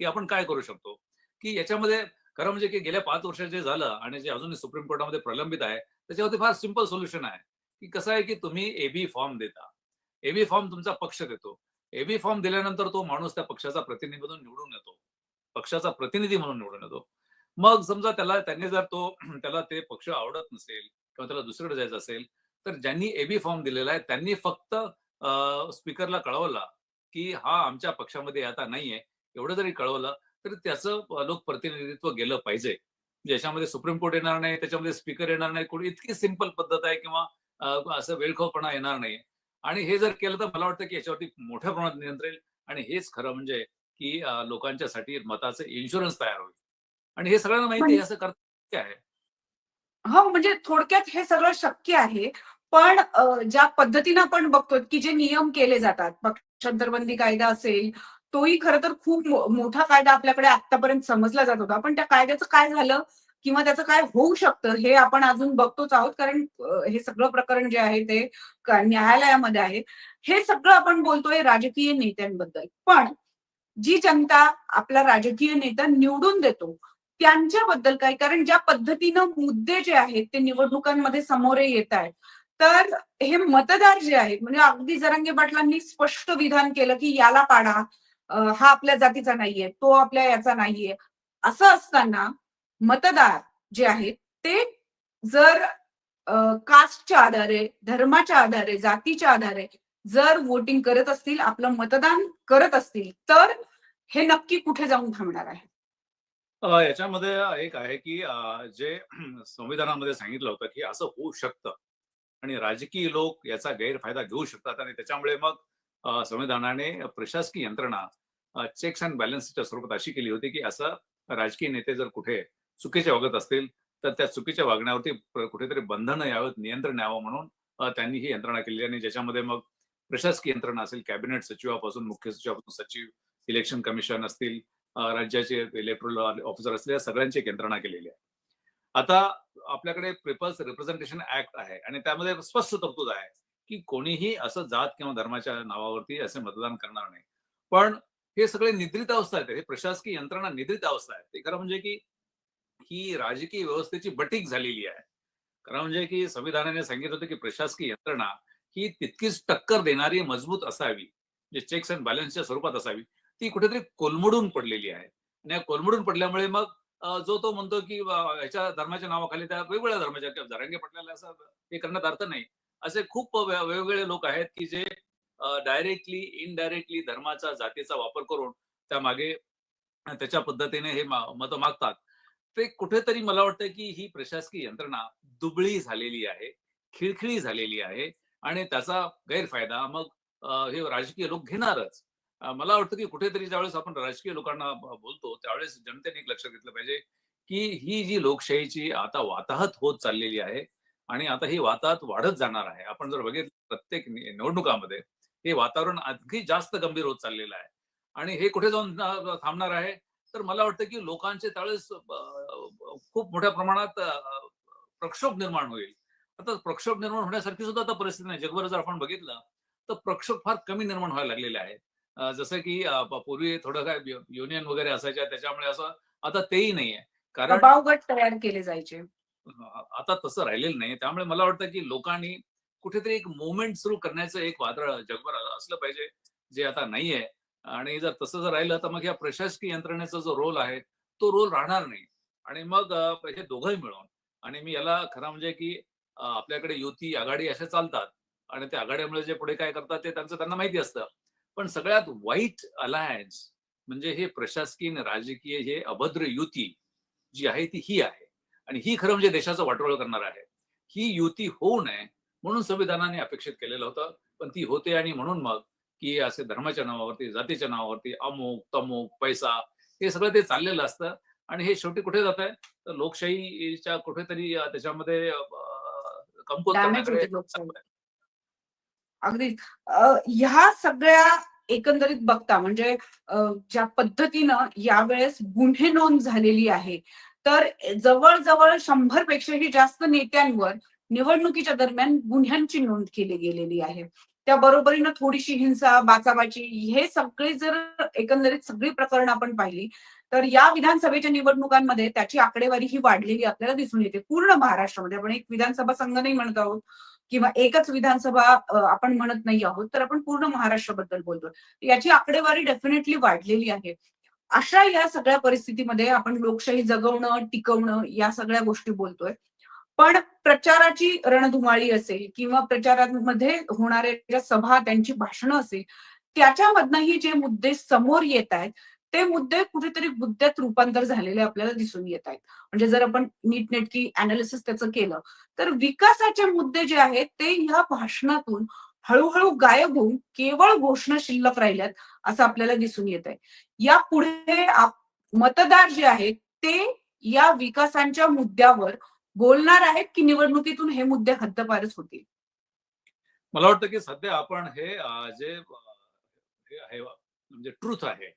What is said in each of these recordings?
की आपण काय करू शकतो? की याच्यामध्ये खरं म्हणजे की गेल्या पाच वर्षात जे झालं आणि जे अजूनही सुप्रीम कोर्टामध्ये प्रलंबित आहे त्याच्यावरती फार सिंपल सोल्युशन आहे. की कसं आहे की तुम्ही एबी फॉर्म देता. एबी फॉर्म तुमचा पक्ष देतो एबी फॉर्म दिल्यानंतर तो माणूस त्या पक्षाचा प्रतिनिधी म्हणून निवडून येतो. पक्षाचा प्रतिनिधी म्हणून निवडून येतो. मग समजा त्याला त्यांनी जर तो त्याला ते पक्ष आवडत नसेल किंवा त्याला दुसरीकडे जायचं असेल तर ज्यांनी एबी फॉर्म दिलेला आहे त्यांनी फक्त स्पीकरला कळवला की हा आमच्या पक्षामध्ये आता नाहीये. एवढं जरी कळवलं तरी त्याचं लोकप्रतिनिधित्व गेलं पाहिजे. ज्याच्यामध्ये सुप्रीम कोर्ट येणार नाही त्याच्यामध्ये स्पीकर येणार नाही कोणी इतकी सिंपल पद्धत आहे किंवा असं वेळखोपणा येणार नाही. आणि हे जर केलं तर मला वाटतं की याच्यावरती मोठ्या प्रमाणात नियंत्रण आणि हेच खरं म्हणजे की लोकांच्यासाठी मताचं इन्शुरन्स तयार होईल. आणि हे सगळ्यांना माहिती आहे असं करता आहे. हो म्हणजे थोडक्यात हे सगळं शक्य आहे. पण ज्या पद्धतीनं आपण बघतो की जे नियम केले जातात पक्षांतरबंदी कायदा असेल तोही खर तर खूप मोठा कायदा आपल्याकडे आतापर्यंत समजला जात होता. पण त्या कायद्याचं काय झालं किंवा त्याचं काय होऊ शकतं हे आपण अजून बघतोच आहोत. कारण हे सगळं प्रकरण जे आहे ते न्यायालयामध्ये आहे. हे सगळं आपण बोलतोय राजकीय नेत्यांबद्दल. पण जी जनता आपला राजकीय नेता निवडून देतो त्यांच्याबद्दल काय? कारण ज्या पद्धतीनं मुद्दे जे आहेत ते निवडणुकांमध्ये समोर येत आहेत. तर हे मतदार जे आहेत म्हणजे अगदी जरांगे पाटलांनी स्पष्ट विधान केलं की याला पाडा. हा आपल्या जातीचा नाहीये तो आपल्या याचा नाहीये असं असताना मतदार जे आहेत ते जर कास्टच्या आधारे धर्माच्या आधारे जातीच्या आधारे जर वोटिंग करत असतील आपलं मतदान करत असतील तर हे नक्की कुठे जाऊन थांबणार आहे? याच्यामध्ये एक आहे की जे संविधानामध्ये सांगितलं होतं की असं होऊ शकतं आणि राजकीय लोक याचा गैरफायदा घेऊ शकतात आणि त्याच्यामुळे मग संविधानाने प्रशासकीय यंत्रणा चेक्स अँड बॅलन्सच्या स्वरूपात अशी केली होती की असं राजकीय नेते जर कुठे चुकीचे वागत असतील तर त्या चुकीच्या वागण्यावरती कुठेतरी बंधनं यावं नियंत्रण यावं म्हणून त्यांनी ही यंत्रणा केली आणि ज्याच्यामध्ये मग प्रशासकीय यंत्रणा असेल कॅबिनेट सचिवापासून मुख्य सचिवापासून सचिव इलेक्शन कमिशन असतील राज्याचे इलेक्ट्रल ऑफिसर असतील या सगळ्यांची यंत्रणा केलेली आहे. आता आपल्याकडे पीपल्स रिप्रेझेंटेशन ऍक्ट आहे आणि त्यामध्ये स्पष्ट तरतूद आहे. की कोणीही असं जात किंवा धर्माच्या नावावरती असे मतदान करणार नाही. पण हे सगळे निद्रित अवस्था आहेत. हे प्रशासकीय यंत्रणा निद्रित अवस्था आहे ते खरं म्हणजे की ही राजकीय व्यवस्थेची बटीक झालेली आहे. खरं म्हणजे की संविधानाने सांगितलं होतं की प्रशासकीय यंत्रणा ही तितकीच टक्कर देणारी मजबूत असावी. जे चेक्स अँड बॅलन्सच्या स्वरूपात असावी. ती कुठेतरी कोलमडून पडलेली आहे. आणि या कोलमडून पडल्यामुळे मग जो तो म्हणतो की ह्याच्या धर्माच्या नावाखाली त्या वेगवेगळ्या धर्माच्या किंवा जरांगे पटल्याला असं हे करण्यात अर्थ नाही. असे खूप वेगवेगळे लोक आहेत की जे डायरेक्टली इनडायरेक्टली धर्माचा जातीचा वापर करून त्या मागे त्याच्या पद्धतीने हे मत मागतात. ते कुठेतरी मला वाटतं की ही प्रशासकीय यंत्रणा दुबळी झालेली आहे खिळखिळी झालेली आहे आणि त्याचा गैरफायदा मग हे राजकीय लोक घेणारच. मला वाटतं की कुठेतरी ज्यावेळेस आपण राजकीय लोकांना बोलतो त्यावेळेस जनतेने एक लक्षात घेतलं पाहिजे की ही जी लोकशाहीची आता वाताहत होत चाललेली आहे आणि आता ही वाताहत वाढत जाणार आहे. आपण जर बघितलं प्रत्येक निवडणुकामध्ये हे वातावरण आणखी जास्त गंभीर होत चाललेलं आहे. आणि हे कुठे जाऊन थांबणार आहे? तर मला वाटतं की लोकांचे त्यावेळेस खूप मोठ्या प्रमाणात प्रक्षोभ निर्माण होईल. आता प्रक्षोभ निर्माण होण्यासारखी सुद्धा आता परिस्थिती नाही. जगभर जर आपण बघितलं तर प्रक्षोभ फार कमी निर्माण व्हायला लागलेले आहेत. जसं की पूर्वी थोडं काय युनियन वगैरे असायच्या त्याच्यामुळे असं आता तेही नाहीये. कारण गट तयार केले जायचे. आता तसं राहिलेलं नाही. त्यामुळे मला वाटतं की लोकांनी कुठेतरी एक मुवमेंट सुरू करण्याचं एक वादळ जगभर असलं पाहिजे जे आता नाहीये आणि जर तसं जर राहिलं तर मग या प्रशासकीय यंत्रणेचा जो रोल आहे तो रोल राहणार नाही. आणि मग हे दोघंही मिळून आणि मी याला खरं म्हणजे की आपल्याकडे युती आघाडी अशा चालतात. आणि त्या आघाड्यामुळे जे पुढे काय करतात ते त्यांचं त्यांना माहिती असतं. पण सगळ्यात वाईट अलायन्स म्हणजे हे प्रशासकीय राजकीय हे अभद्र युती जी आहे ती ही आहे. आणि ही खरं म्हणजे देशाचं वाटोळ करणार आहे. ही युती होऊ नये म्हणून संविधानाने अपेक्षित केलेलं होतं. पण ती होते आणि म्हणून मग की असे धर्माच्या नावावरती जातीच्या नावावरती अमुक तमुक पैसा हे सगळं ते चाललेलं असतं. आणि हे शेवटी कुठे जात आहे? तर लोकशाहीच्या कुठेतरी त्याच्यामध्ये अगदी. ह्या सगळ्या एकंदरीत बघता म्हणजे ज्या पद्धतीनं यावेळेस गुन्हे नोंद झालेली आहे तर जवळजवळ शंभर पेक्षाही जास्त नेत्यांवर निवडणुकीच्या दरम्यान गुन्ह्यांची नोंद केली गेलेली आहे. त्या बरोबरीनं थोडीशी हिंसा बाचाबाची हे सगळे जर एकंदरीत सगळी प्रकरणं आपण पाहिली तर या विधानसभेच्या निवडणुकांमध्ये त्याची आकडेवारी ही वाढलेली आपल्याला दिसून येते. पूर्ण महाराष्ट्रामध्ये आपण एक विधानसभा संघ नाही म्हणत आहोत किंवा एकच विधानसभा आपण म्हणत नाही आहोत तर आपण पूर्ण महाराष्ट्राबद्दल बोलतोय. याची आकडेवारी डेफिनेटली वाढलेली आहे. अशा या सगळ्या परिस्थितीमध्ये आपण लोकशाही जगवणं टिकवणं या सगळ्या गोष्टी बोलतोय. पण प्रचाराची रणधुमाळी असेल किंवा प्रचारामध्ये होणाऱ्या ज्या सभा त्यांची भाषणं असेल त्याच्यामधनही जे मुद्दे समोर येत आहेत ते मुद्दे कुठेतरी मुद्द्यात रूपांतर झालेले आपल्याला दिसून येत आहेत. म्हणजे जर आपण नीटनेटकी अनालिसिस त्याचं केलं तर विकासाचे मुद्दे जे आहेत ते ह्या भाषणातून हळूहळू गायब होऊन केवळ घोषणा शिल्लक राहिल्यात असं आपल्याला दिसून येत आहे. या पुढे मतदार जे आहेत ते या विकासांच्या मुद्द्यावर बोलणार आहेत की निवडणुकीतून हे मुद्दे हद्दपारच होतील? मला वाटतं की सध्या आपण हे जे आहे म्हणजे ट्रूथ आहे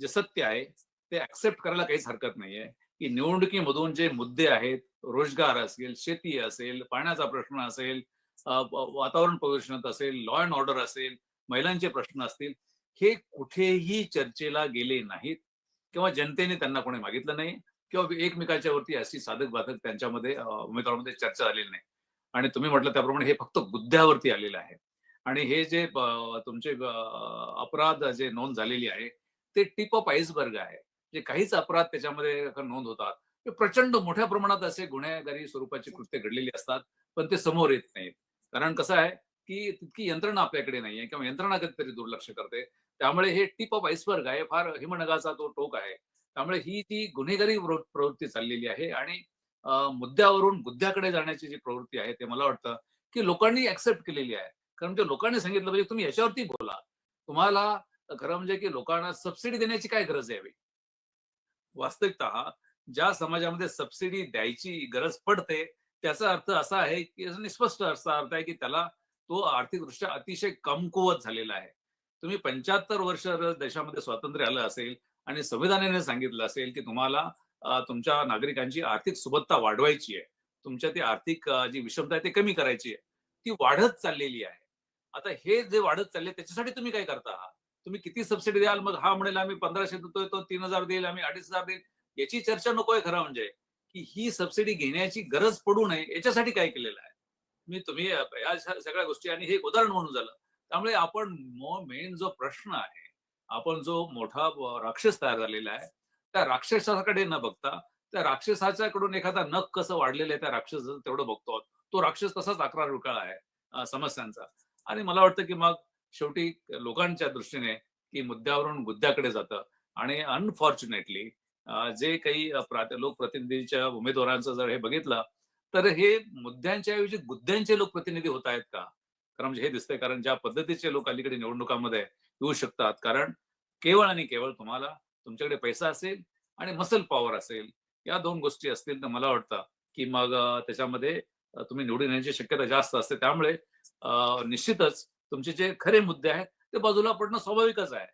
जे सत्य आहे ते ऍक्सेप्ट करायला काहीच हरकत नाहीये. की निवडणुकीमधून जे मुद्दे आहेत रोजगार असेल शेती असेल पाण्याचा प्रश्न असेल वातावरण प्रदूषणात असेल लॉ अँड ऑर्डर असेल महिलांचे प्रश्न असतील हे कुठेही चर्चेला गेले नाहीत किंवा जनतेने त्यांना कोणी मागितलं नाही किंवा एकमेकाच्या वरती अशी साधक बाधक त्यांच्यामध्ये उमेदवारांमध्ये चर्चा झालेली नाही. आणि तुम्ही म्हटलं त्याप्रमाणे हे फक्त बुद्ध्यावरती आलेलं आहे. आणि हे जे तुमचे अपराध जे नोंद झालेली आहे ते टिप ऑफ आईसबर्ग आहे. जे काहीच अपराध त्याच्यामध्ये नोंद होतात. ते प्रचंड मोठ्या प्रमाणात असे गुन्हेगारी स्वरूपाची कृत्य घडलेली असतात पण ते समोर येत नाहीत. कारण कसं आहे की तितकी यंत्रणा आपल्याकडे नाहीये किंवा यंत्रणा कधीतरी दुर्लक्ष करते. त्यामुळे हे टिप ऑफ आईसबर्ग आहे फार हिमनगाचा तो टोक आहे. त्यामुळे ही ती गुन्हेगारी प्रवृत्ती चाललेली आहे आणि मुद्द्यावरून मुद्द्याकडे जाण्याची जी प्रवृत्ती आहे ते मला वाटतं की लोकांनी ऍक्सेप्ट केलेली आहे. कारण ते लोकांनी सांगितलं पाहिजे तुम्ही याच्यावरती बोला. तुम्हाला खरं म्हणजे की लोकांना सबसिडी देण्याची काय गरज आहे यावी? वास्तविकता ज्या समाजामध्ये सबसिडी द्यायची गरज पडते त्याचा अर्थ असा आहे की स्पष्ट निस्पष्ट असा अर्थ आहे की त्याला तो आर्थिकदृष्ट्या अतिशय कमकुवत झालेला आहे. तुम्ही पंच्याहत्तर वर्ष देशामध्ये स्वातंत्र्य आलं असेल आणि संविधानाने सांगितलं असेल की तुम्हाला तुमच्या नागरिकांची आर्थिक सुबत्ता वाढवायची आहे तुमच्या ती आर्थिक जी विषमता आहे ती कमी करायची आहे ती वाढत चाललेली आहे. आता हे जे वाढत चालले त्याच्यासाठी तुम्ही काय करता? तुम्ही किती सबसिडी द्याल? मग हा म्हणेल आम्ही पंधराशे देतोय तो तीन हजार देईल आम्ही अडीच हजार देईल. याची चर्चा नकोय खरं म्हणजे की ही सबसिडी घेण्याची गरज पडू नये याच्यासाठी काय केलेलं आहे? मी तुम्ही या सगळ्या गोष्टी आणि हे उदाहरण म्हणून झालं. त्यामुळे आपण मेन जो प्रश्न आहे आपण जो मोठा राक्षस तयार झालेला आहे त्या राक्षसाकडे न बघता त्या राक्षसाच्या कडून एखादा नख कसं वाढलेलं आहे त्या राक्षस तेवढं बघतो. तो राक्षस तसाच अकरा रुकाळ आहे समस्यांचा. आणि मला वाटतं की मग शेवटी लोकांच्या दृष्टीने की मुद्द्यावरून मुद्द्याकडे जातं. आणि अनफॉर्च्युनेटली जे काही लोकप्रतिनिधीच्या उमेदवारांचं जर हे बघितलं तर हे मुद्द्यांच्या ऐवजी गुद्द्यांचे लोकप्रतिनिधी होत आहेत का? कारण म्हणजे हे दिसतंय कारण ज्या पद्धतीचे लोक अलीकडे निवडणुकांमध्ये येऊ शकतात कारण केवळ आणि केवळ तुम्हाला तुमच्याकडे पैसा असेल आणि मसल पॉवर असेल या दोन गोष्टी असतील तर मला वाटतं की मग त्याच्यामध्ये तुम्ही निवडून येण्याची शक्यता जास्त असते. त्यामुळे निश्चितच तुमचे जे खरे मुद्दे आहेत ते बाजूला पडणं स्वाभाविकच आहे.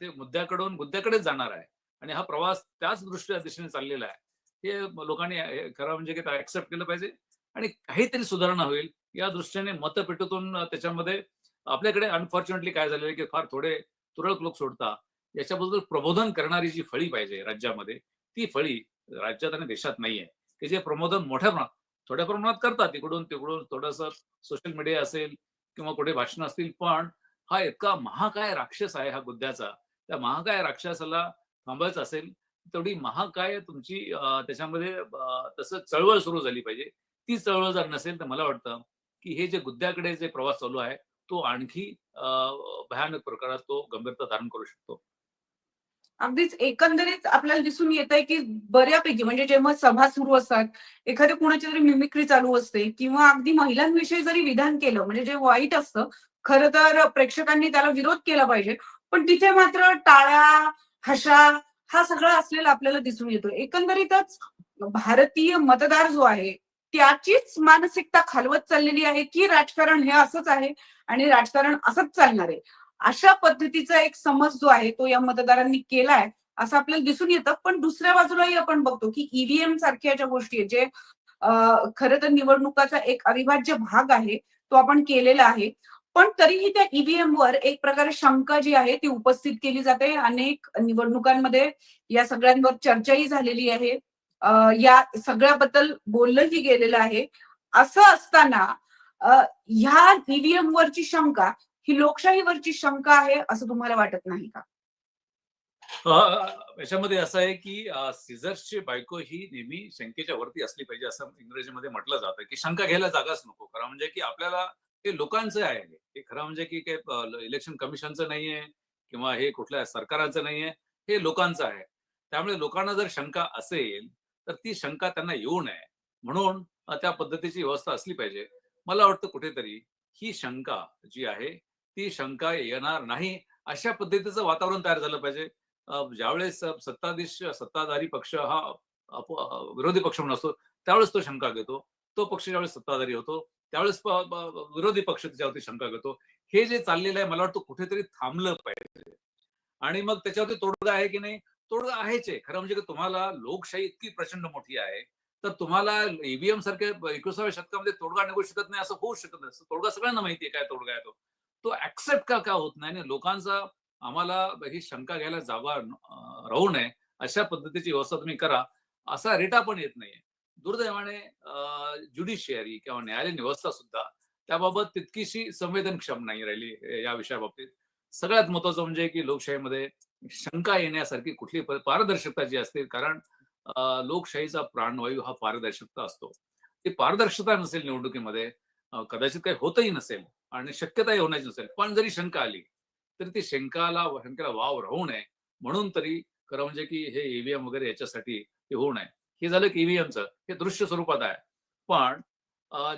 ते मुद्द्याकडून मुद्द्याकडेच जाणार आहे. आणि हा प्रवास त्याच दृष्ट्या दिशेने चाललेला आहे. हे लोकांनी खरं म्हणजे की ऍक्सेप्ट केलं पाहिजे आणि काहीतरी सुधारणा होईल. या दृष्टीने मतपेटीतून त्याच्यामध्ये आपल्याकडे अनफॉर्च्युनेटली काय झालेलं की फार थोडे तुरळक लोक सोडतात याच्याबद्दल प्रबोधन करणारी जी फळी पाहिजे राज्यामध्ये ती फळी राज्यात आणि देशात नाहीये. की जे प्रबोधन मोठ्या प्रमाणात थोड्या प्रमाणात करतात इकडून तिकडून थोडस सोशल मीडिया असेल किंवा कुठे भाषण असतील पण हा इतका महाकाय राक्षस आहे हा गुद्द्याचा. त्या महाकाय राक्षसाला थांबायचं असेल तेवढी महाकाय तुमची त्याच्यामध्ये तसं चळवळ सुरू झाली पाहिजे. ती चळवळ जर नसेल तर मला वाटतं की हे जे गुद्द्याकडे जे प्रवास चालू आहे तो आणखी भयानक प्रकारात तो गंभीरता धारण करू शकतो. अगदीच एकंदरीत आपल्याला दिसून येत आहे की बऱ्यापैकी म्हणजे जेव्हा सभा सुरू असतात एखाद्या कुणाची तरी मिमिक्री चालू असते किंवा अगदी महिलांविषयी जरी विधान केलं म्हणजे जे वाईट असतं खरं तर प्रेक्षकांनी त्याला विरोध केला पाहिजे. पण तिथे मात्र टाळ्या हशा हा सगळा असलेला आपल्याला दिसून येतो. एकंदरीतच भारतीय मतदार जो आहे त्याचीच मानसिकता खालवत चाललेली आहे की राजकारण हे असंच आहे आणि राजकारण असंच चालणार आहे. अशा पद्धतीचा एक समज जो आहे तो या मतदारांनी केलाय असं आपल्याला दिसून येतं. पण दुसऱ्या बाजूलाही आपण बघतो की ईव्हीएम सारख्या ज्या गोष्टी आहेत जे खर खरं तर निवडणुकाचा एक अविभाज्य भाग आहे तो आपण केलेला आहे. पण तरीही त्या ईव्हीएम वर एक प्रकारे शंका जी आहे ती उपस्थित केली जाते. अनेक निवडणुकांमध्ये या सगळ्यांवर चर्चाही झालेली आहे. या सगळ्याबद्दल बोललंही गेलेलं आहे. असं असताना ह्या ईव्हीएम वरची शंका ही लोकशाहीवरची शंका आहे असं तुम्हाला वाटत नाही का? याच्यामध्ये असं आहे की सिझर्सची सीझर्सची बायको ही नेहमी शंकेच्या वरती असली पाहिजे असं इंग्रजीमध्ये म्हटलं जातं. की शंका घ्यायला जागाच नको. खरं म्हणजे की आपल्याला ते लोकांचं आहे हे. खरं म्हणजे की काही इलेक्शन कमिशनचं नाहीये किंवा हे कुठल्या सरकाराचं नाहीये हे लोकांचं आहे. त्यामुळे लोकांना जर शंका असेल तर ती शंका त्यांना येऊ नये. म्हणून त्या पद्धतीची व्यवस्था असली पाहिजे. मला वाटतं कुठेतरी ही शंका जी आहे ती शंका येणार नाही अशा पद्धतीचं वातावरण तयार झालं पाहिजे. ज्यावेळेस सत्ताधीश सत्ताधारी पक्ष हा विरोधी पक्ष म्हणून असतो त्यावेळेस तो शंका घेतो. तो पक्ष ज्यावेळेस सत्ताधारी होतो त्यावेळेस विरोधी पक्ष त्याच्यावरती शंका घेतो. हे जे चाललेलं आहे मला वाटतं कुठेतरी थांबलं पाहिजे. आणि मग त्याच्यावरती तोडगा आहे की नाही तोडगा आहेच आहे. खरं म्हणजे की तुम्हाला लोकशाही इतकी प्रचंड मोठी आहे तर तुम्हाला ईव्हीएम सारख्या एकविसाव्या शतकामध्ये तोडगा निघू शकत नाही असं होऊ शकत नाही. तोडगा सगळ्यांना माहिती आहे काय तोडगा आहे तो. तो ऍक्सेप्ट का का होत नाही आणि लोकांचा आम्हाला ही शंका घ्यायला जागा राहू नये अशा पद्धतीची व्यवस्था तुम्ही करा असा रेटा पण येत नाहीये. दुर्दैवाने ज्युडिशियरी किंवा न्यायालयीन व्यवस्था सुद्धा त्याबाबत तितकीशी संवेदनक्षम नाही राहिली या विषयाबाबतीत. सगळ्यात महत्वाचं म्हणजे की लोकशाहीमध्ये शंका येण्यासारखी कुठली पारदर्शकता जी असते कारण लोकशाहीचा प्राणवायू हा पारदर्शकता असतो. ती पारदर्शकता नसेल निवडणुकीमध्ये कदाचित काही होतही नसेल आणि शक्यताही होण्याची नसेल पण जरी शंका आली तरी ती शंकाला शंकेला वाव राहू नये. म्हणून तरी खरं म्हणजे की हे ईव्हीएम वगैरे याच्यासाठी हे होऊ नये. हे झालं की ईव्हीएमचं हे दृश्य स्वरूपात आहे. पण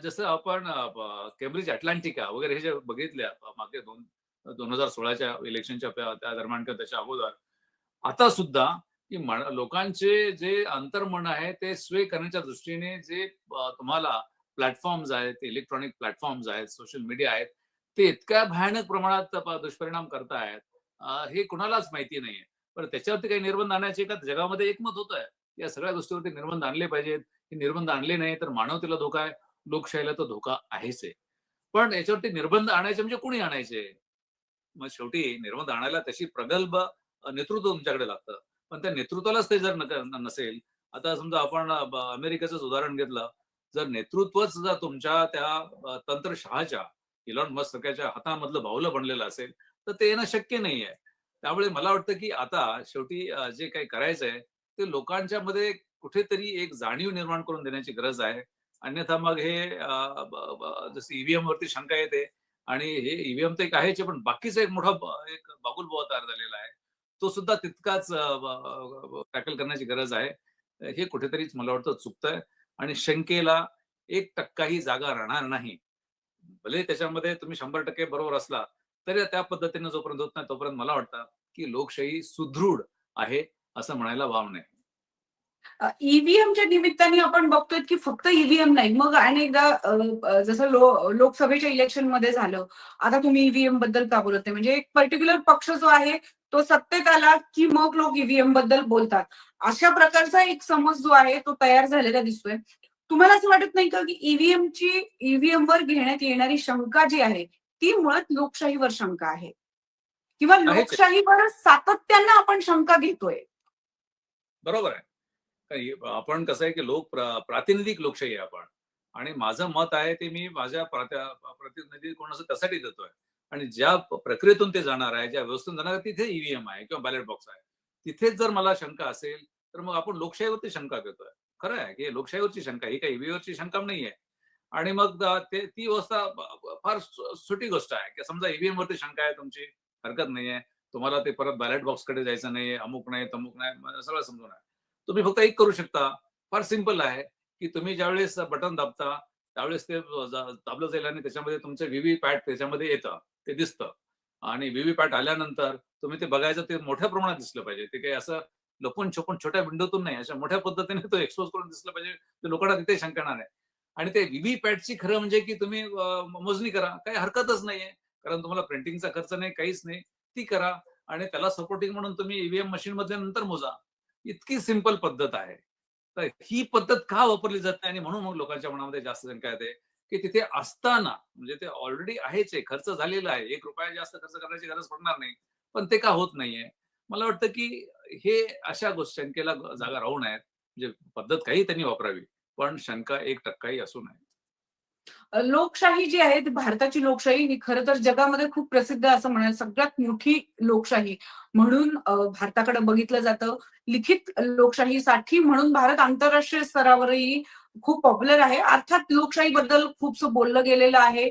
जसं आपण केम्ब्रिज अटलांटिका वगैरे हे जे बघितल्या मागे दोन दोन हजार सोळाच्या इलेक्शनच्या त्या त्या दरम्यान किंवा त्याच्या अगोदर. आता सुद्धा की मन- लोकांचे जे अंतर्मन आहे ते स्वे करण्याच्या दृष्टीने जे तुम्हाला प्लॅटफॉर्म्स आहेत इलेक्ट्रॉनिक प्लॅटफॉर्म्स आहेत सोशल मीडिया आहेत ते इतक्या भयानक प्रमाणात दुष्परिणाम करतायत. हे कुणालाच माहिती नाहीये. पण त्याच्यावरती काही निर्बंध आणायचे का? जगामध्ये एकमत होत आहे या सगळ्या गोष्टीवरती निर्बंध आणले पाहिजेत. हे निर्बंध आणले नाही तर मानवतेला धोका आहे. लोकशाहीला तर धोका आहेच आहे. पण याच्यावरती निर्बंध आणायचे म्हणजे कुणी आणायचे? मग शेवटी निर्बंध आणायला तशी प्रगल्भ नेतृत्व तुमच्याकडे लागतं. पण त्या नेतृत्वालाच ते जर नसेल आता समजा आपण अमेरिकेचंच उदाहरण घेतलं. जर नेतृत्वच जर तुमच्या त्या तंत्रशहाच्या इलॉन मस्क सारख्याच्या हातामधलं बाहुलं बनलेलं असेल तर ते येणं शक्य नाही आहे त्यामुळे मला वाटतं की आता शेवटी जे काही करायचं आहे ते लोकांच्या मध्ये कुठेतरी एक जाणीव निर्माण करून देण्याची गरज आहे. अन्यथा मग हे जसं ईव्हीएम वरती शंका येते आणि हे ईव्हीएम तर एक आहेच पण बाकीचा एक मोठा एक बागुल बुवा तयार झालेला आहे. तो सुद्धा तितकाच टॅकल करण्याची गरज आहे. हे कुठेतरीच मला वाटतं चुकतंय आणि शंकेला एक टक्काही जागा राहणार नाही. भले त्याच्यामध्ये तुम्ही शंभर टक्के बरोबर असला तरी त्या पद्धतीने जोपर्यंत होत नाही तोपर्यंत मला वाटतं की लोकशाही सुदृढ आहे असं म्हणायला वाव नाही. ईव्हीएमच्या निमित्ताने आपण बघतोय की फक्त ईव्हीएम नाही. मग अनेकदा जसं लो लोकसभेच्या इलेक्शनमध्ये झालं आता तुम्ही ईव्हीएमबद्दल का बोलत नाही? म्हणजे एक पर्टिक्युलर पक्ष जो आहे तो सत्तेत आला की मग लोक ईव्हीएमबद्दल बोलतात. अशा प्रकारचा एक समज जो आहे तो तयार झालेला दिसतोय. तुम्हाला असं वाटत नाही का की ईव्हीएम ची ईव्हीएम वर घेण्यात येणारी शंका जी आहे ती मुळात लोकशाहीवर शंका आहे? किंवा. लोकशाहीवर सातत्यानं आपण शंका घेतोय? बरोबर आहे. आपण कसं आहे की लोक प्रातिनिधिक लोकशाही आहे आपण. आणि माझं मत आहे ते मी माझ्या प्रतिनिधी कोण असं त्यासाठी देतोय? आणि ज्या प्रक्रियेतून ते जाणार आहे ज्या व्यवस्थेतून जाणार आहे तिथे ईव्हीएम आहे किंवा बॅलेट बॉक्स आहे. तिथेच जर मला शंका असेल तर मग आपण लोकशाहीवरती शंका घेतोय. खरं आहे की लोकशाहीवरची शंका ही काही ईव्हीएमवरची शंका नाहीये आणि मग ते ती व्यवस्था फार सुटी गोष्ट आहे. की समजा ईव्हीएम वरती शंका आहे तुमची हरकत नाहीये तुम्हाला ते परत बॅलेट बॉक्सकडे जायचं नाही अमुक नाही तमुक नाही सगळं समजून आहे. तुम्ही फक्त एक करू शकता. फार सिंपल आहे की तुम्ही ज्यावेळेस बटन दाबता त्यावेळेस ते दाबलं जाईल आणि त्याच्यामध्ये तुमचं व्हीव्ही पॅट त्याच्यामध्ये येतं ते दिसतं. आणि व्हीव्ही पॅट आल्यानंतर तुम्ही ते बघायचं ते मोठ्या प्रमाणात दिसलं पाहिजे. ते काही असं लपून छपून छोट्या विंडोतून नाही अशा मोठ्या पद्धतीने तो एक्सपोज करून दिसलं पाहिजे. ते लोकांना तिथे शंका येणार आहे आणि ते व्हीव्ही पॅटची खरं म्हणजे की तुम्ही मोजणी करा. काही हरकतच नाहीये. कारण तुम्हाला प्रिंटिंगचा खर्च नाही काहीच नाही. ती करा आणि त्याला सपोर्टिंग म्हणून तुम्ही ईव्हीएम मशीन मध्ये नंतर मोजा. इतकी सिंपल पद्धत आहे. तर ही पद्धत का वापरली जात नाही? आणि म्हणून मग लोकांच्या मनामध्ये जास्त शंका येते की तिथे असताना म्हणजे ते ऑलरेडी आहेच आहे खर्च झालेला आहे एक रुपया जास्त खर्च करण्याची गरज पडणार नाही पण ते का होत नाहीये? मला वाटतं की हे अशा गोष्टी शंकेला जागा राहू नयेत म्हणजे पद्धत काही त्यांनी वापरावी पण शंका एक टक्काही असू नये. लोकशाही जी आहे ती भारताची लोकशाही ही खरं तर जगामध्ये खूप प्रसिद्ध असं म्हणाल सगळ्यात मोठी लोकशाही. म्हणून भारताकडे बघितलं जातं लिखित लोकशाहीसाठी म्हणून भारत आंतरराष्ट्रीय स्तरावरही खूप पॉप्युलर आहे. अर्थात लोकशाहीबद्दल खूपसं बोललं गेलेलं आहे.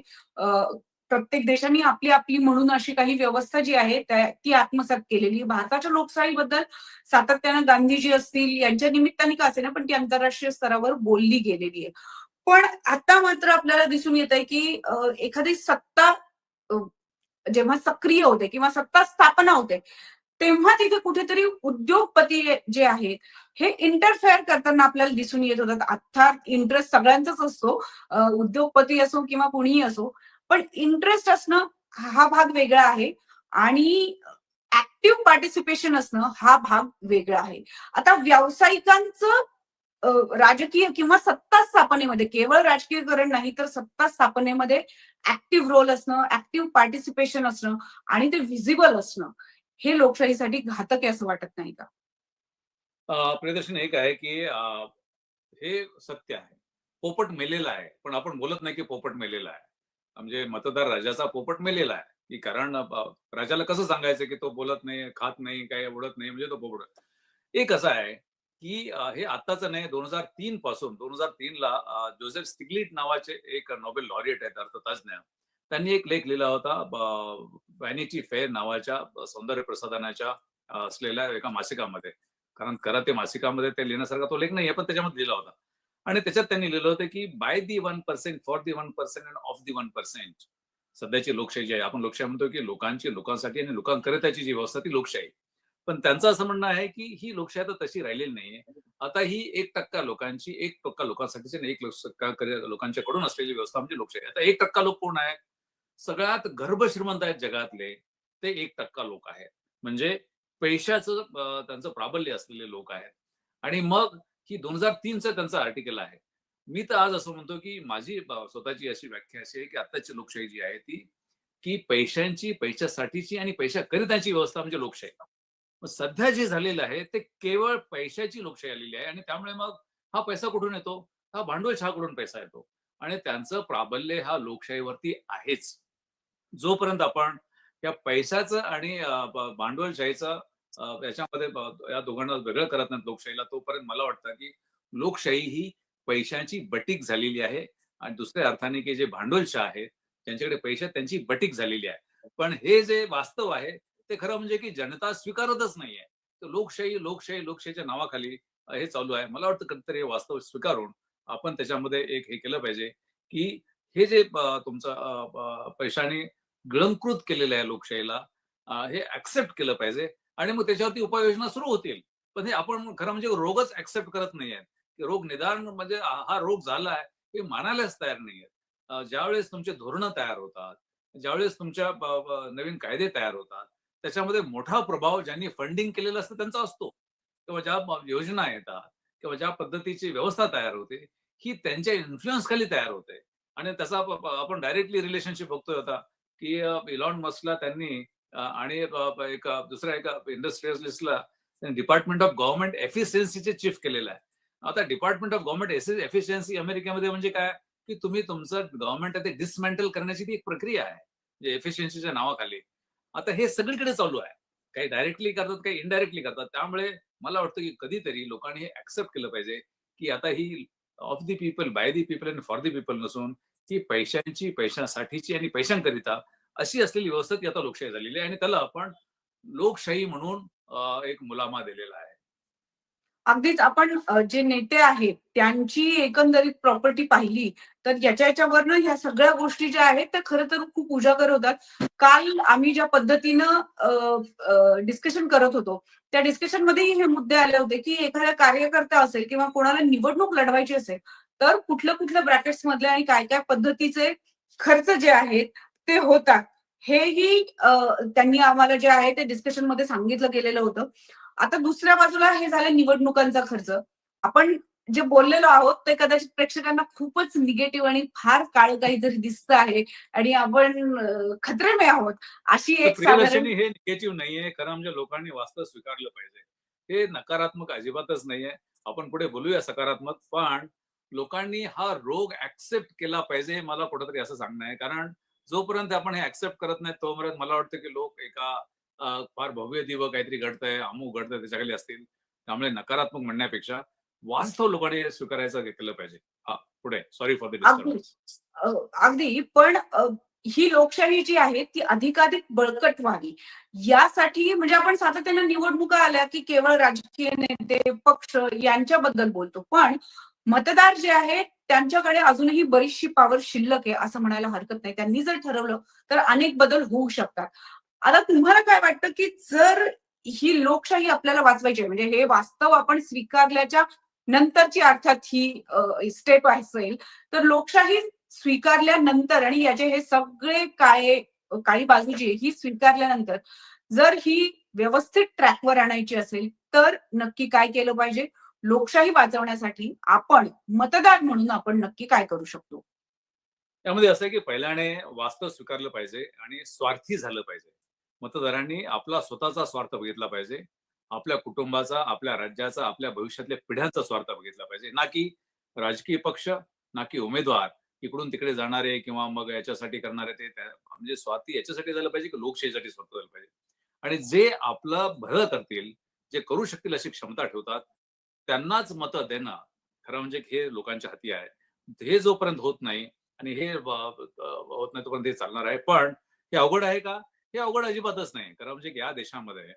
प्रत्येक देशाने आपली आपली म्हणून अशी काही व्यवस्था जी आहे त्या- ती आत्मसात केलेली. आहे. भारताच्या लोकशाहीबद्दल सातत्यानं गांधीजी असतील यांच्या निमित्ताने का असेना पण ती आंतरराष्ट्रीय स्तरावर बोलली गेलेली आहे. पण आता मात्र आपल्याला दिसून येत आहे की एखादी सत्ता जेव्हा सक्रिय होते किंवा सत्ता स्थापना होते तेव्हा तिथे कुठेतरी उद्योगपती जे आहेत हे इंटरफेअर करताना आपल्याला दिसून येत होतात. अर्थात इंटरेस्ट सगळ्यांचाच असतो. उद्योगपती असो किंवा कुणीही असो पण इंटरेस्ट असणं हा भाग वेगळा आहे आणि ऍक्टिव्ह पार्टिसिपेशन असणं हा भाग वेगळा आहे. आता व्यावसायिकांचं राजकीय किंवा सत्ता स्थापनेमध्ये केवळ राजकीयकरण नाही तर सत्ता स्थापनेमध्ये ऍक्टिव्ह रोल असणं ऍक्टिव्ह पार्टिसिपेशन असणं आणि ते व्हिजिबल असणं हे लोकशाहीसाठी घातक आहे असं वाटत नाही का? प्रदर्शन प्रियदर्शन एक आहे की हे सत्य आहे. पोपट मेलेला आहे. पण आपण बोलत नाही की पोपट मेलेला आहे. म्हणजे मतदार राजाचा पोपट मेलेला आहे. की कारण राजाला कसं सांगायचं की तो बोलत नाही खात नाही काय ओढत नाही म्हणजे तो पोपट. एक असं आहे की हे आत्ताचं नाही दोन हजार तीन पासून दोन हजार तीन ला जोसेफ स्टिग्लिट नावाचे एक नोबेल लॉरिएट आहेत अर्थतज्ञ त्यांनी एक लेख लिहिला होता वॅनिटी फेअर नावाच्या सौंदर्य प्रसाधनाच्या असलेल्या एका मासिकामध्ये. कारण कराते मासिकामध्ये ते लिहिण्यासारखा तो लेख नाही पण त्याच्यामध्ये लिहिला होता. आणि त्याच्यात त्यांनी लिहिलं होतं की by the one percent for the one percent and of the one percent. सध्याची लोकशाही जी आहे आपण लोकशाही म्हणतो की लोकांची लोकांसाठी आणि लोकांकरिताची जी व्यवस्था ती लोकशाही. पण त्यांचं असं म्हणणं आहे की ही लोकशाही आता तशी राहिलेली नाहीये. आता ही एक टक्का लोकांची एक टक्का लोकांसाठीची एक लोकांच्याकडून असलेली व्यवस्था म्हणजे लोकशाही. आता एक टक्का लोक कोण आहेत? सगळ्यात गर्भ श्रीमंत आहेत जगातले ते एक टक्का लोक आहेत. म्हणजे पैशाचं त्यांचं प्राबल्य असलेले लोक आहेत. आणि मग ही दोन हजार तीनचं त्यांचं आर्टिकल आहे. मी तर आज असं म्हणतो की माझी स्वतःची अशी व्याख्या अशी आहे की आत्ताची लोकशाही जी आहे ती की पैशांची पैशासाठीची आणि पैशाकरिताची व्यवस्था म्हणजे लोकशाही. मग सध्या जे झालेलं आहे ते केवळ पैशाची लोकशाही आलेली आहे आणि त्यामुळे मग हा पैसा कुठून येतो? हा भांडवल छाकडून पैसा येतो. आणि त्यांचं प्राबल्य हा लोकशाहीवरती आहेच. जोपर्यंत आपण या पैशाचं आणि भांडवलशाहीचं याच्यामध्ये या दोघांना वेगळं करत नाहीत लोकशाहीला तोपर्यंत मला वाटतं की लोकशाही ही पैशांची बटीक झालेली आहे. आणि दुसऱ्या अर्थाने की जे भांडवलशाह आहेत त्यांच्याकडे पैसे त्यांची बटीक झालेली आहे. पण हे जे वास्तव आहे ते खरं म्हणजे की जनता स्वीकारतच नाहीये. तर लोकशाही लोकशाही लोकशाहीच्या नावाखाली हे चालू आहे. मला वाटतं कधीतरी हे वास्तव स्वीकारून आपण त्याच्यामध्ये एक हे केलं पाहिजे की हे जे तुमचं पैशाने गिळंकृत केलेलं आहे लोकशाहीला हे ऍक्सेप्ट केलं पाहिजे आणि मग त्याच्यावरती उपाययोजना सुरू होतील. पण हे आपण खरं म्हणजे रोगच ऍक्सेप्ट करत नाहीये की रोग निदान म्हणजे हा रोग झाला आहे हे मानायलाच तयार नाहीयेत ज्यावेळेस तुमचे धोरणं तयार होतात ज्यावेळेस तुमच्या नवीन कायदे तयार होतात त्याच्यामध्ये मोठा प्रभाव ज्यांनी फंडिंग केलेलं असतं त्यांचा असतो. किंवा ज्या योजना येतात किंवा ज्या पद्धतीची व्यवस्था तयार होते ही त्यांच्या इन्फ्लुएन्स खाली तयार होते. आणि त्याचा आपण डायरेक्टली रिलेशनशिप बघतोय आता की इलॉन मस्कला त्यांनी आणि एक दुसऱ्या एका इंडस्ट्रियलिस्टला डिपार्टमेंट ऑफ गव्हर्नमेंट एफिशियन्सीचे चीफ केलेलं आहे. आता डिपार्टमेंट ऑफ गव्हर्नमेंट एफिशियन्सी अमेरिकेमध्ये म्हणजे काय? की तुम्ही तुमचं गव्हर्नमेंट आहे ते डिसमेंटल करण्याची ती एक प्रक्रिया आहे. म्हणजे एफिशियन्सीच्या नावाखाली. आता हे सगळीकडे चालू आहे. काही डायरेक्टली करतात काही इनडायरेक्टली करतात. त्यामुळे मला वाटतं की कधीतरी लोकांनी हे ऍक्सेप्ट केलं पाहिजे की आता ही of the people by the people and for the people नसून ती पैशांची पैशांसाठीची आणि पैशांकरिता अशी असलेली व्यवस्था ती आता लोकशाही झालेली आहे. आणि त्याला आपण लोकशाही म्हणून एक मुलामा दिलेला आहे. अगदीच आपण जे नेते आहेत त्यांची एकंदरीत प्रॉपर्टी पाहिली तर याच्या याच्यावरनं ह्या सगळ्या गोष्टी ज्या आहेत त्या खरं तर खूप उजागर होतात. काल आम्ही ज्या पद्धतीनं डिस्कशन करत होतो त्या डिस्कशनमध्येही हे मुद्दे आले होते की एखादा कार्यकर्ता असेल किंवा कोणाला निवडणूक लढवायची असेल तर कुठल्या कुठल्या ब्रॅकेट्स मधले आणि काय काय पद्धतीचे खर्च जे आहेत ते होतात. हेही त्यांनी आम्हाला जे आहे ते डिस्कशनमध्ये सांगितलं गेलेलं होतं. आता दुसऱ्या बाजूला हे झालं निवडणुकांचा खर्च. आपण जे बोललेलो आहोत ते कदाचित प्रेक्षकांना खूपच निगेटिव्ह आणि फार काळ काही जरी दिसत आहे आणि आपण अं, खतरे में आहोत. अशी एक साधारण हे निगेटिव्ह नाहीये. खरं म्हणजे लोकांनी वास्तव स्वीकारलं पाहिजे. हे नकारात्मक अजिबातच नाहीये. आपण पुढे बोलूया सकारात्मक पण लोकांनी हा रोग ऍक्सेप्ट केला पाहिजे मला कुठेतरी असं सांगणं आहे. कारण जोपर्यंत आपण हे ऍक्सेप्ट करत नाही तोपर्यंत मला वाटतं की लोक एका फार भव्य दिवं काहीतरी घडतंय अमुक घडतंय त्याच्याखाली असतील. त्यामुळे नकारात्मक म्हणण्यापेक्षा वास्तव लोकांनी स्वीकारायचं केलं पाहिजे. हा पुढे. सॉरी फॉर द अगदी. पण ही लोकशाही जी आहे ती अधिकाधिक बळकट व्हावी. यासाठी म्हणजे आपण सातत्यानं निवडणुका आल्या की केवळ राजकीय नेते पक्ष यांच्याबद्दल बोलतो. पण मतदार जे आहेत त्यांच्याकडे अजूनही बरीचशी पॉवर शिल्लक आहे असं म्हणायला हरकत नाही. त्यांनी जर ठरवलं तर अनेक बदल होऊ शकतात. आता तुम्हाला काय वाटतं की जर ही लोकशाही आपल्याला वाचवायची आहे म्हणजे हे वास्तव आपण स्वीकारल्याच्या नंतरची अर्थात ही स्टेप असेल तर लोकशाही स्वीकारल्यानंतर आणि याचे हे सगळे काय काही बाजूची ही स्वीकारल्यानंतर जर ही व्यवस्थित ट्रॅकवर आणायची असेल तर नक्की काय केलं पाहिजे? लोकशाही वाचवण्यासाठी आपण मतदार म्हणून आपण नक्की काय करू शकतो? त्यामध्ये असं आहे की पहिल्याने वास्तव स्वीकारलं पाहिजे आणि स्वार्थी झालं पाहिजे. मतदारांनी आपला स्वतःचा स्वार्थ बघितला पाहिजे. आपल्या कुटुंबाचा आपल्या राज्याचा आपल्या भविष्यातल्या पिढ्यांचा स्वार्थ बघितला पाहिजे. ना की राजकीय पक्ष ना की उमेदवार. इकडून तिकडे जाणारे किंवा मग याच्यासाठी करणारे ते म्हणजे स्वार्थी याच्यासाठी झालं पाहिजे की लोकशाहीसाठी स्वार्थ झालं पाहिजे? आणि जे आपलं भलं करतील जे करू शकतील अशी क्षमता ठेवतात त्यांनाच मतं देणं खरं म्हणजे हे लोकांच्या हाती आहे. हे जोपर्यंत होत नाही आणि हे होत नाही तोपर्यंत हे चालणार आहे. पण हे अवघड आहे का? हे अवघड अजिबातच नाही. कारण म्हणजे या देशामध्ये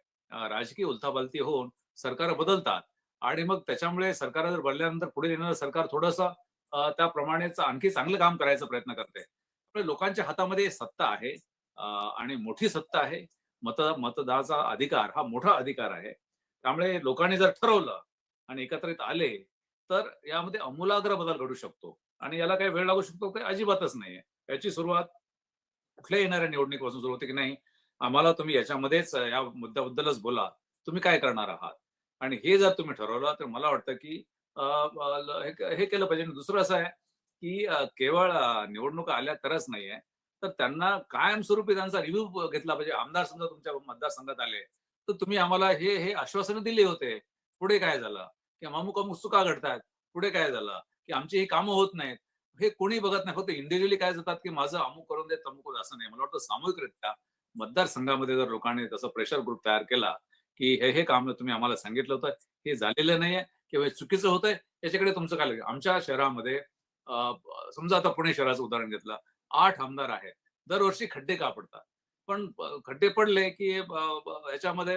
राजकीय उलथापालथी होऊन सरकार बदलतात आणि मग त्याच्यामुळे सरकार जर बदलल्यानंतर पुढे येणारं सरकार थोडस त्याप्रमाणेच आणखी चांगलं काम करायचा प्रयत्न करते. लोकांच्या हातामध्ये सत्ता आहे आणि मोठी सत्ता आहे. मत मतदाराचा अधिकार हा मोठा अधिकार आहे. त्यामुळे लोकांनी जर ठरवलं आणि एकत्रित आले तर यामध्ये अमूलाग्र बदल घडू शकतो. आणि याला काही वेळ लागू शकतो काही अजिबातच नाहीये. याची सुरुवात कुठल्या येणाऱ्या निवडणुकीपासून सुरू होते की नाही आम्हाला तुम्ही याच्यामध्येच या मुद्द्याबद्दलच बोला. तुम्ही काय करणार आहात? आणि हे जर तुम्ही ठरवलं तर मला वाटतं की हे केलं पाहिजे. आणि दुसरं असं आहे की केवळ निवडणुका आल्या तरच नाहीये. तर त्यांना कायमस्वरूपी त्यांचा रिव्ह्यू घेतला पाहिजे. आमदार समजा तुमच्या मतदारसंघात आले तर तुम्ही आम्हाला हे हे आश्वासनं दिले होते. पुढे काय झालं? की अमुक अमुक चुका घडतायत. पुढे काय झालं? की आमची ही कामं होत नाहीत. हे कोणी बघत नाही. फक्त इंडिव्हिज्युअली काय जातात की माझं अमुक करून दे तमुक करून असं नाही. मला वाटतं सामूहिकरित्या मतदारसंघामध्ये जर लोकांनी तसं प्रेशर ग्रुप तयार केला की हे हे काम तुम्ही आम्हाला सांगितलं होतं हे झालेलं नाहीये किंवा हे चुकीचं होतंय याच्याकडे तुमचं काय लागेल आमच्या शहरामध्ये समजा आता पुणे शहराचं उदाहरण घेतलं. आठ आमदार आहेत. दरवर्षी खड्डे का पडतात? पण खड्डे पडले की याच्यामध्ये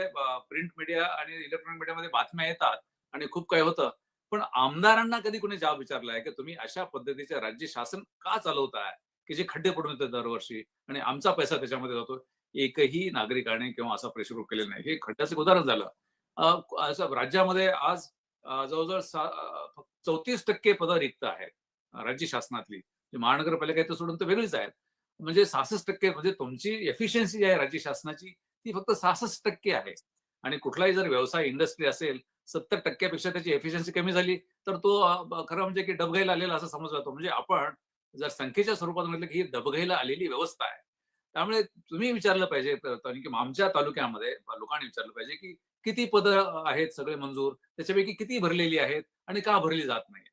प्रिंट मीडिया आणि इलेक्ट्रॉनिक मीडियामध्ये बातम्या येतात आणि खूप काही होतं. पण आमदारांना कधी कोणी जाब विचारलाय की तुम्ही अशा पद्धतीचे राज्य शासन का चालवताय? की जे खड्डे पडून येतात दरवर्षी आणि आमचा पैसा त्याच्यामध्ये जातो एकही नागरिकाने किंवा असा प्रेशर केलेला नाही. हे खड्ड्याचं उदाहरण झालं. असं राज्यामध्ये आज जवळजवळ चौतीस टक्के पदं रिक्त आहेत राज्य शासनातली. महानगरपालिका आहे सोडून तर वेगळीच आहेत. म्हणजे सहासष्ट टक्के म्हणजे तुमची एफिशियन्सी जी आहे राज्य शासनाची ती फक्त सहासष्ट टक्के आहे. आणि कुठलाही जर व्यवसाय इंडस्ट्री असेल सत्तर टक्क्यापेक्षा त्याची एफिशियन्सी कमी झाली तर तो खरं म्हणजे की डबघाईला आलेला असं समजला जातो. म्हणजे आपण जर संख्येच्या स्वरूपात म्हटलं की ही डबघाईला आलेली व्यवस्था आहे त्यामुळे तुम्ही विचारलं पाहिजे की आमच्या तालुक्यामध्ये लोकांनी विचारलं पाहिजे की किती पदं आहेत सगळे मंजूर? त्याच्यापैकी किती भरलेली आहेत आणि का भरली जात नाही?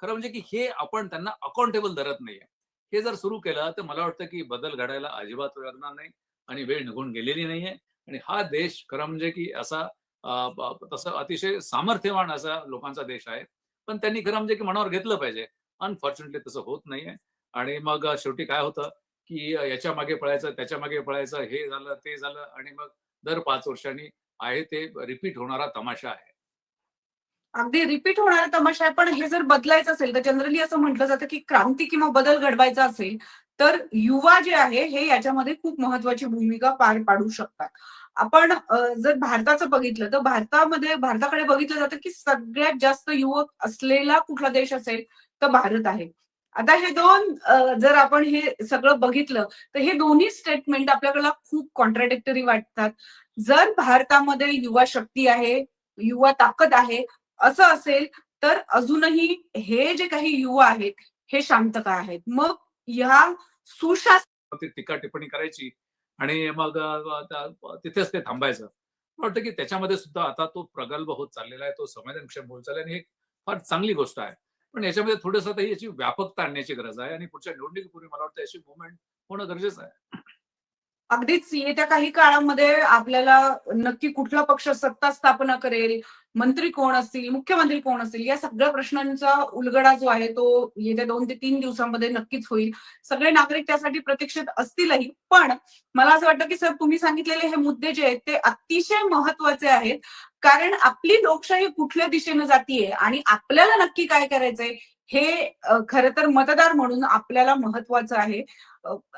खरं म्हणजे की हे आपण त्यांना अकाउंटेबल धरत नाहीये. हे जर सुरू केलं तर मला वाटतं की बदल घडायला अजिबात वेळ लागणार नाही आणि वेळ निघून गेलेली नाहीये. आणि हा देश खरं म्हणजे की असा तसं अतिशय सामर्थ्यवान असा लोकांचा देश आहे. पण त्यांनी खरं म्हणजे की मनावर घेतलं पाहिजे. अनफॉर्च्युनेटली तसं होत नाहीये. आणि मग शेवटी काय होतं की याच्या मागे पळायचं त्याच्यामागे पळायचं हे झालं ते झालं आणि मग दर पाच वर्षांनी आहे ते रिपीट होणारा तमाशा आहे. अगदी रिपीट होणारा तमाशा आहे. पण हे जर बदलायचं असेल तर जनरली असं म्हटलं जातं की क्रांती किंवा बदल घडवायचा असेल तर युवा जे आहे हे याच्यामध्ये खूप महत्वाची भूमिका पार पाडू शकतात. आपण जर भारताचं बघितलं तर भारतामध्ये भारताकडे बघितलं जातं की सगळ्यात जास्त युवक असलेला कुठला देश असेल तर भारत आहे. आता हे दोन जर आपण हे सगळं बघितलं तर हे दोन्ही स्टेटमेंट आपल्याला खूप कॉन्ट्राडिक्टरी वाटतात. जर भारतामध्ये युवा शक्ती आहे युवा ताकद आहे असं असेल तर अजूनही हे जे काही युवा आहेत हे शांत का आहेत. मग ह्या सुशासन टीका टिप्पणी करायची आणि मग तिथेच ते थांबायचं. वाटतं की त्याच्यामध्ये सुद्धा आता तो प्रगल्भ होत चाललेला आहे तो संवेदनक्षम होत चालला आणि हे फार चांगली गोष्ट आहे. पण याच्यामध्ये थोडंसं आता याची व्यापकता आणण्याची गरज आहे आणि पुढच्या निवडणुकीपूर्वी मला वाटतं याची मुवमेंट होणं गरजेचं आहे. अगदीच येत्या काही काळामध्ये आपल्याला नक्की कुठला पक्ष सत्ता स्थापना करेल मंत्री कोण असतील मुख्यमंत्री कोण असतील या सगळ्या प्रश्नांचा उलगडा जो आहे तो येत्या दोन ते तीन दिवसांमध्ये नक्कीच होईल. सगळे नागरिक त्यासाठी प्रतीक्षित असतीलही पण मला असं वाटतं की सर तुम्ही सांगितलेले हे मुद्दे जे आहेत ते अतिशय महत्त्वाचे आहेत. कारण आपली लोकशाही कुठल्या दिशेने जातीये आणि आपल्याला नक्की काय करायचंय हे खर तर मतदार म्हणून आपल्याला महत्वाचं आहे.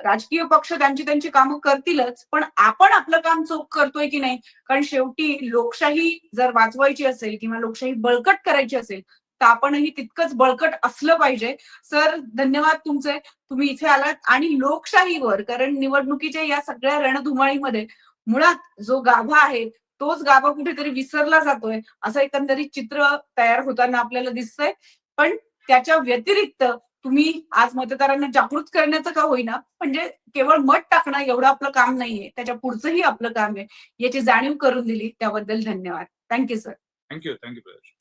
राजकीय पक्ष त्यांची त्यांची कामं करतीलच पण आपण आपलं काम चोख करतोय की नाही? कारण शेवटी लोकशाही जर वाचवायची असेल किंवा लोकशाही बळकट करायची असेल तर आपणही तितकंच बळकट असलं पाहिजे. सर धन्यवाद तुमचे. तुम्ही इथे आलात आणि लोकशाहीवर कारण निवडणुकीच्या या सगळ्या रणधुमाळीमध्ये मुळात जो गाभा आहे तोच गाभा कुठेतरी विसरला जातोय असं एकंदरीत चित्र तयार होताना आपल्याला दिसतंय. पण त्याच्या व्यतिरिक्त तुम्ही आज मतदारांना जागृत करण्याचं का होईना म्हणजे केवळ मत टाकणं एवढं आपलं काम नाहीये. त्याच्या पुढचंही आपलं काम आहे. याची जाणीव करून दिली. त्याबद्दल धन्यवाद. Thank you sir thank you thank you प्रदेश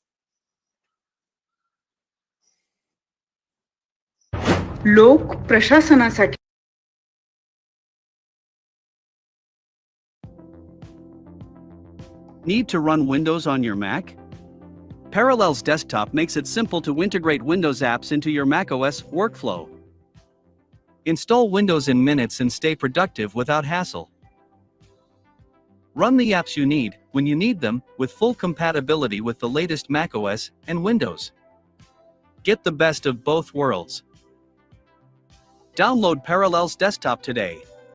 लोक प्रशासनासाठी Need to run Windows on your Mac? Parallels Desktop makes it simple to integrate Windows apps into your macOS workflow. Install Windows in minutes and stay productive without hassle. Run the apps you need when you need them with full compatibility with the latest macOS and Windows. Get the best of both worlds. Download Parallels Desktop today.